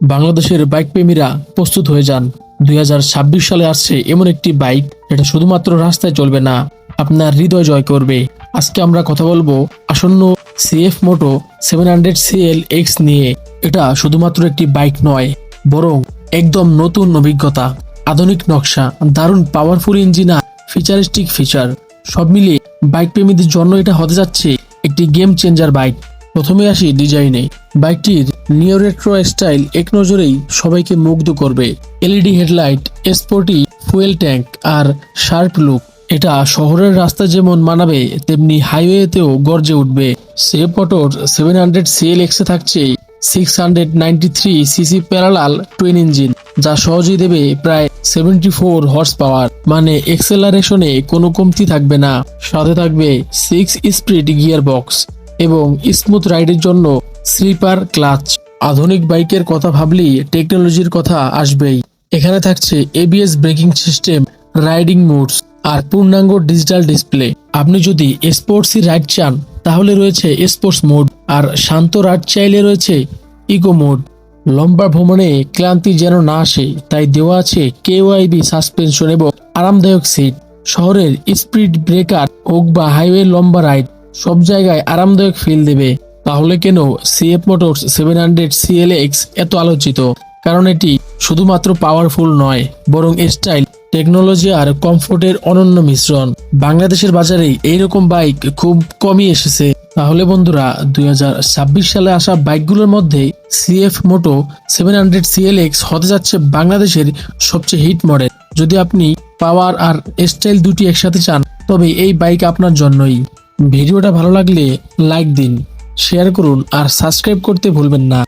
বাংলাদেশের বাইক প্রেমীরা প্রস্তুত হয়ে যান। দুই হাজার ছাব্বিশ সালে আসছে এমন একটি বাইক, যেটা শুধুমাত্র রাস্তায় চলবে না, আপনার হৃদয় জয় করবে। আজকে আমরা কথা বলব আসন্ন CF moto seven hundred CL X নিয়ে। এটা শুধুমাত্র একটি বাইক নয়, বরং একদম নতুন অভিজ্ঞতা, আধুনিক নকশা, দারুণ পাওয়ারফুল ইঞ্জিন আর ফিচারিস্টিক ফিচার সব মিলিয়ে বাইক প্রেমীদের জন্য এটা হতে যাচ্ছে একটি গেম চেঞ্জার বাইক। প্রথমে আসি ডিজাইনে। বাইকটির নিও রেট্রো স্টাইল এক নজরেই সবাইকে মুগ্ধ করবে। LED headlight, sporty, fuel tank আর শার্প লুক। এটা শহরের রাস্তা যেমন মানাবে, তেমনি হাইওয়েতেও গর্জে উঠবে। সেফ অটোর সেভেন হান্ড্রেড সিএল এক্সে থাকছে six hundred ninety three CC parallel twin engine যা সহজেই দেবে প্রায় সেভেন্টি ফোর হর্স পাওয়ার মানে এক্সেলারেশনে কোনো কমতি থাকবে না। সাথে থাকবে সিক্স স্পিড গিয়ার বক্স এবং স্মুথ রাইডের জন্য স্লিপার, ক্লাচ, আধুনিক বাইকের কথা ভাবলেই টেকনোলজির কথা আসবেই। এখানে থাকছে ABS braking system, riding modes আর পূর্ণাঙ্গ ডিজিটাল ডিসপ্লে। আপনি যদি স্পোর্টসি রাইড চান, তাহলে রয়েছে স্পোর্টস মোড আর শান্ত রাইড চাইলে রয়েছে ইকো মোড। লম্বা ভ্রমণে ক্লান্তি যেন না আসে, তাই দেওয়া আছে কেওয়াইবি সাসপেনশন এবং আরামদায়ক সিট। শহরের স্পিড ব্রেকার, হোক বা হাইওয়ে লম্বা রাইড, সব জায়গায় আরামদায়ক ফিল দেবে। তাহলে কেন CF motors seven hundred CLX এত আলোচিত? কারণ এটি শুধুমাত্র পাওয়ারফুল নয়, বরং স্টাইল টেকনোলজি আর কমফোর্টের অনন্য মিশ্রণ। বাংলাদেশের বাজারে এইরকম বাইক খুব কমই এসেছে। তাহলে বন্ধুরা, দুই হাজার ছাব্বিশ সালে আসা বাইকগুলোর মধ্যে CF moto seven hundred CLX হতে যাচ্ছে বাংলাদেশের সবচেয়ে হিট মডেল যদি আপনি পাওয়ার আর স্টাইল দুটি একসাথে চান, তবে এই বাইক আপনার জন্যই। ভিডিওটা ভালো লাগলে লাইক দিন। শেয়ার করুন আর সাবস্ক্রাইব করতে ভুলবেন না।